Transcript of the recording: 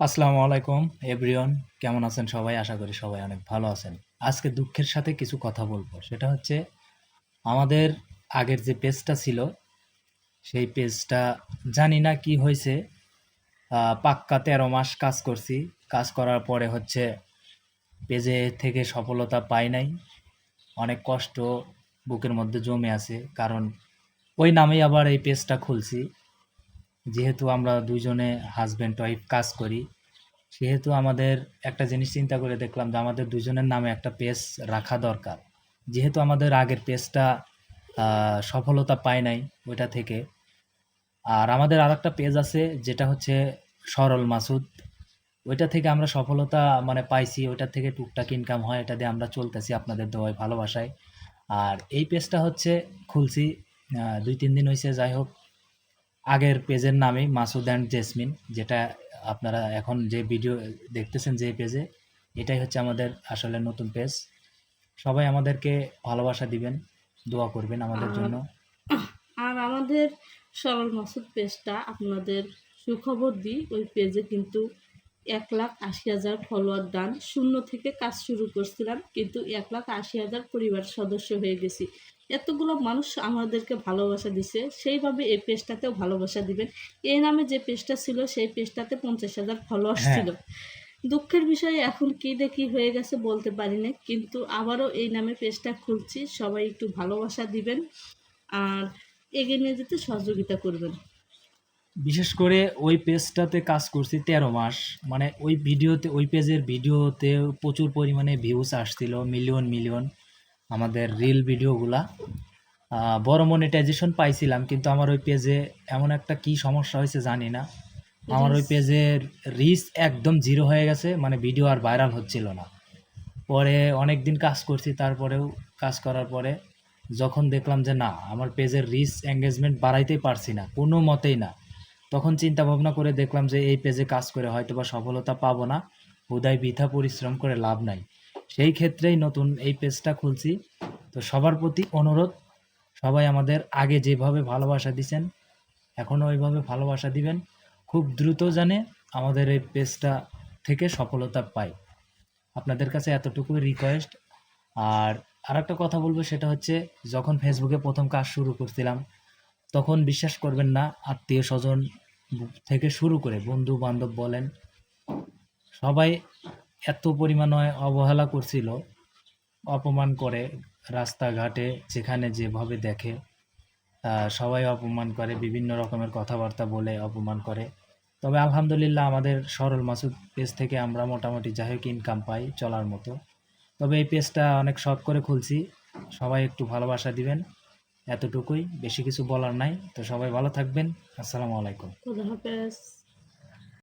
আসসালামু আলাইকুম, এভরিওয়ান। কেমন আছেন সবাই? আশা করি সবাই অনেক ভালো আছেন। আজকে দুঃখের সাথে কিছু কথা বলব। সেটা হচ্ছে, আমাদের আগের যে পেজটা ছিল, সেই পেজটা জানি না কি হয়েছে। পাক্কা তেরো মাস কাজ করছি। কাজ করার পরে হচ্ছে পেজে থেকে সফলতা পাই নাই। অনেক কষ্ট বুকের মধ্যে জমে আছে। কারণ, ওই নামেই আবার এই পেজটা খুলছি। যেহেতু আমরা দুইজনে হাজব্যান্ড ওয়াইফ কাজ করি, সেহেতু আমাদের একটা জিনিস চিন্তা করে দেখলাম যে আমাদের দুজনের নামে একটা পেজ রাখা দরকার। যেহেতু আমাদের আগের পেজটা সফলতা পায় নাই ওইটা থেকে। আর আমাদের আর একটা পেজ আছে যেটা হচ্ছে সরল মাসুদ। ওইটা থেকে আমরা সফলতা মানে পাইছি, ওইটা থেকে টুকটাক ইনকাম হয়, এটা দিয়ে আমরা চলতেছি আপনাদের দোয়ায় ভালোবাসায়। আর এই পেজটা হচ্ছে খুলছি দুই তিন দিন হয়েছে যাই হোক আগের পেজের নামে মাসুদ অ্যান্ড জেসমিন যেটা আপনারা এখন যে ভিডিও দেখতেছেন যে পেজে এটাই হচ্ছে আমাদের আসলে নতুন পেজ। সবাই আমাদেরকে ভালোবাসা দিবেন দোয়া করবেন আমাদের জন্য। আর আমাদের সরল মাসুদ পেজটা আপনাদের সুখবর দিই ওই পেজে কিন্তু এক লাখ আশি হাজার ফলোয়ার দান। শূন্য থেকে কাজ শুরু করছিলাম কিন্তু এক লাখ আশি হাজার পরিবার সদস্য হয়ে গেছি। এতগুলো মানুষ আমাদেরকে ভালোবাসা দিছে সেইভাবে এই পেজটাতেও ভালোবাসা দিবেন। এই নামে যে পেজটা ছিল সেই পেজটাতে পঞ্চাশ হাজার ফলোয়ার হ্যাঁ। ছিল। দুঃখের বিষয়ে এখন কি দেখি হয়ে গেছে বলতে পারি না কিন্তু আবারও এই নামে পেজটা খুলছি। সবাই একটু ভালোবাসা দিবেন আর এগিয়ে নিয়ে যেতে সহযোগিতা করবেন। বিশেষ করে ওই পেজটাতে কাজ করছি তেরো মাস। মানে ওই ভিডিওতে ওই পেজের ভিডিওতে প্রচুর পরিমাণে ভিউজ আসছিল মিলিয়ন মিলিয়ন আমাদের রিল ভিডিওগুলা বড় মনিটাইজেশন পাইছিলাম কিন্তু আমার ওই পেজে এমন একটা কি সমস্যা হয়েছে জানি না। আমার ওই পেজের রিচ একদম জিরো হয়ে গেছে মানে ভিডিও আর ভাইরাল হচ্ছিল না। পরে অনেক দিন কাজ করছি তারপরেও কাজ করার পরে যখন দেখলাম যে না আমার পেজের রিচ এঙ্গেজমেন্ট বাড়াইতেই পারছি না কোনো মতেই না। তখন চিন্তা ভাবনা করে দেখলাম যে এই পেজে কাজ করে হয়তো বা সফলতা পাবো না। হুদায় বৃথা পরিশ্রম করে লাভ নাই। সেই ক্ষেত্রেই নতুন এই পেজটা খুলছি। তো সবার প্রতি অনুরোধ, সবাই আমাদের আগে যেভাবে ভালোবাসা দিচ্ছেন এখনও ওইভাবে ভালোবাসা দিবেন। খুব দ্রুত জানে আমাদের এই পেজটা থেকে সফলতা পাই। আপনাদের কাছে এতটুকু রিকোয়েস্ট আর আর একটা কথা বলব, সেটা হচ্ছে যখন ফেসবুকে প্রথম কাজ শুরু করছিলাম, তখন বিশ্বাস করবেন না, আত্মীয় স্বজন থেকে শুরু করে বন্ধু বান্ধব বলেন, সবাই এত পরিমাণে অবহেলা করছিল, অপমান করে রাস্তাঘাটে যেখানে যেভাবে দেখে সবাই অপমান করে, বিভিন্ন রকমের কথাবার্তা বলে অপমান করে। তবে আলহামদুলিল্লাহ আমাদের সরল মাসুদ পেজ থেকে আমরা মোটামুটি যাই হোক ইনকাম পাই চলার মতো। তবে এই পেজটা অনেক শখ করে খুলছি, সবাই একটু ভালোবাসা দিবেন। এতটুকুই। বেশি কিছু বলার নাই। তো সবাই ভালো থাকবেন। আসসালামু আলাইকুম।